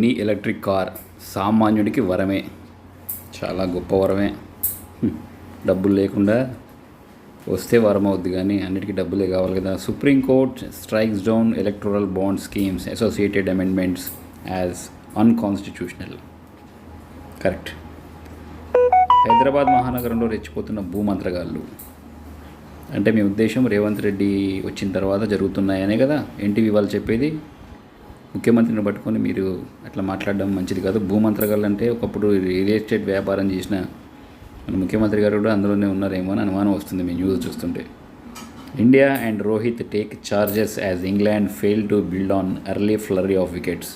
నీ electric car సామాన్యుడికి వరమే. చాలా గొప్ప వరమే. డబ్బులు లేకుండా వస్తే వరం అవుద్ది కానీ అన్నిటికీ డబ్బులే కావాలి కదా. Supreme Court strikes down electoral bond schemes associated amendments as unconstitutional. Correct. Hyderabad మహానగరంలో రెచ్చిపోతున్న భూమంత్రగాళ్ళు. అంటే మీ ఉద్దేశం రేవంత్ రెడ్డి వచ్చిన తర్వాత జరుగుతున్నాయనే కదా? ఎన్టీవీ వాళ్ళు చెప్పేది? ముఖ్యమంత్రిని పట్టుకొని మీరు అట్లా మాట్లాడడం మంచిది కాదు. భూమంత్రగాళ్ళు అంటే ఒకప్పుడు రియల్ ఎస్టేట్ వ్యాపారం చేసిన మన ముఖ్యమంత్రి గారు కూడా అందులోనే ఉన్నారేమో అని అనుమానం వస్తుంది మీ న్యూస్ చూస్తుంటే. India and Rohit take charges as England fail to build on early flurry of wickets.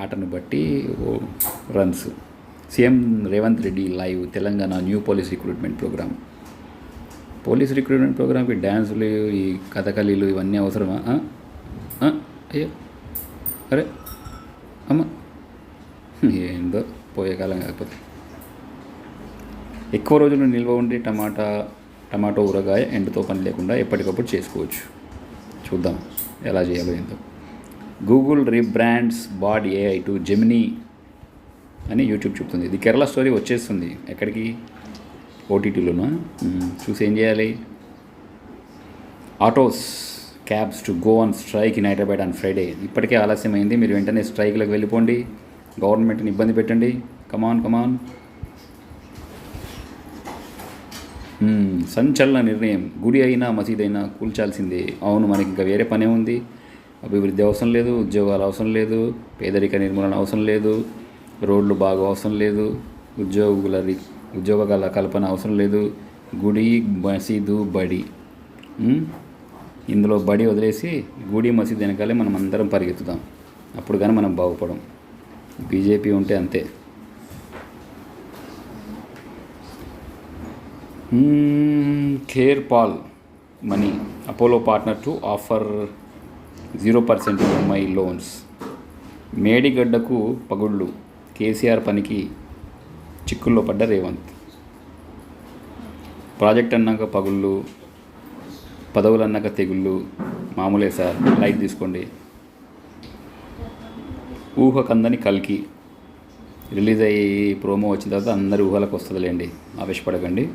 ఆటను బట్టి runs. CM Revanth Reddy live Telangana new police recruitment programme. Police recruitment ప్రోగ్రామ్కి డ్యాన్సులు ఈ కథకళీలు ఇవన్నీ అవసరమా? అయ్యో అరే అమ్మ ఏందో పోయే కాలం కాకపోతే ఎక్కువ రోజులు నిల్వ ఉండి టమాటా టమాటో ఊరగాయ ఎండతో పని లేకుండా ఎప్పటికప్పుడు చేసుకోవచ్చు. చూద్దాం ఎలా చేయాలో ఏందో. Google rebrands Bard AI to Gemini అని యూట్యూబ్ చెప్తుంది. ఇది కేరళ స్టోరీ వచ్చేస్తుంది. ఎక్కడికి? ఓటీటీలోనా చూసి ఏం చేయాలి? Autos. Cabs to go on strike in Hyderabad on Friday ఇప్పటికే ఆలస్యమైంది. మీరు వెంటనే స్ట్రైక్లకు వెళ్ళిపోండి. గవర్నమెంట్ని ఇబ్బంది పెట్టండి. కమాన్ కమాన్ సంచలన నిర్ణయం. గుడి అయినా మసీదైనా అయినా కూల్చాల్సిందే. అవును మనకి ఇంకా వేరే పనే ఉంది. అభివృద్ధి అవసరం లేదు ఉద్యోగాలు అవసరం లేదు పేదరిక నిర్మూలన అవసరం లేదు రోడ్లు బాగా అవసరం లేదు ఉద్యోగుల ఉద్యోగాల కల్పన అవసరం లేదు. గుడి మసీదు బడి. ఇందులో బడి వదిలేసి గుడి మసీద్ వెనకాలే మనం అందరం పరిగెత్తుదాం. అప్పుడు కానీ మనం బాగుపడం. బీజేపీ ఉంటే అంతే. Care pal money. Apollo partner to offer zero percent my loans. మేడిగడ్డకు పగుళ్ళు. కేసీఆర్ పనికి చిక్కుల్లో పడ్డ రేవంత్. ప్రాజెక్ట్ అన్నాక పగుళ్ళు. పదవులు అన్నాక తెగుళ్ళు. మామూలే సార్ లైట్ తీసుకోండి. ఊహ కందని కల్కి. రిలీజ్ అయ్యి ప్రోమో వచ్చిన తర్వాత అందరి ఊహలకు వస్తుందిలేండి. ఆవేశపడకండి.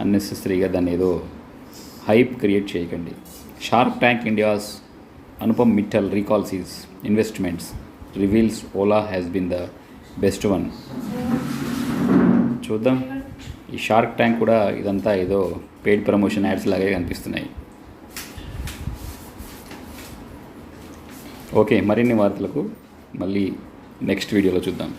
అన్నెసెసరీగా దాన్ని ఏదో హైప్ క్రియేట్ చేయకండి. Shark tank India's Anupam Mittal recalls investments. Reveals Ola has been the best one చూద్దాం. ఈ షార్క్ ట్యాంక్ కూడా ఇదంతా ఏదో పెయిడ్ ప్రమోషన్ యాడ్స్ లాగే కనిపిస్తున్నాయి. ఓకే మరిన్ని వార్తలకు మళ్ళీ నెక్స్ట్ వీడియోలో చూద్దాం.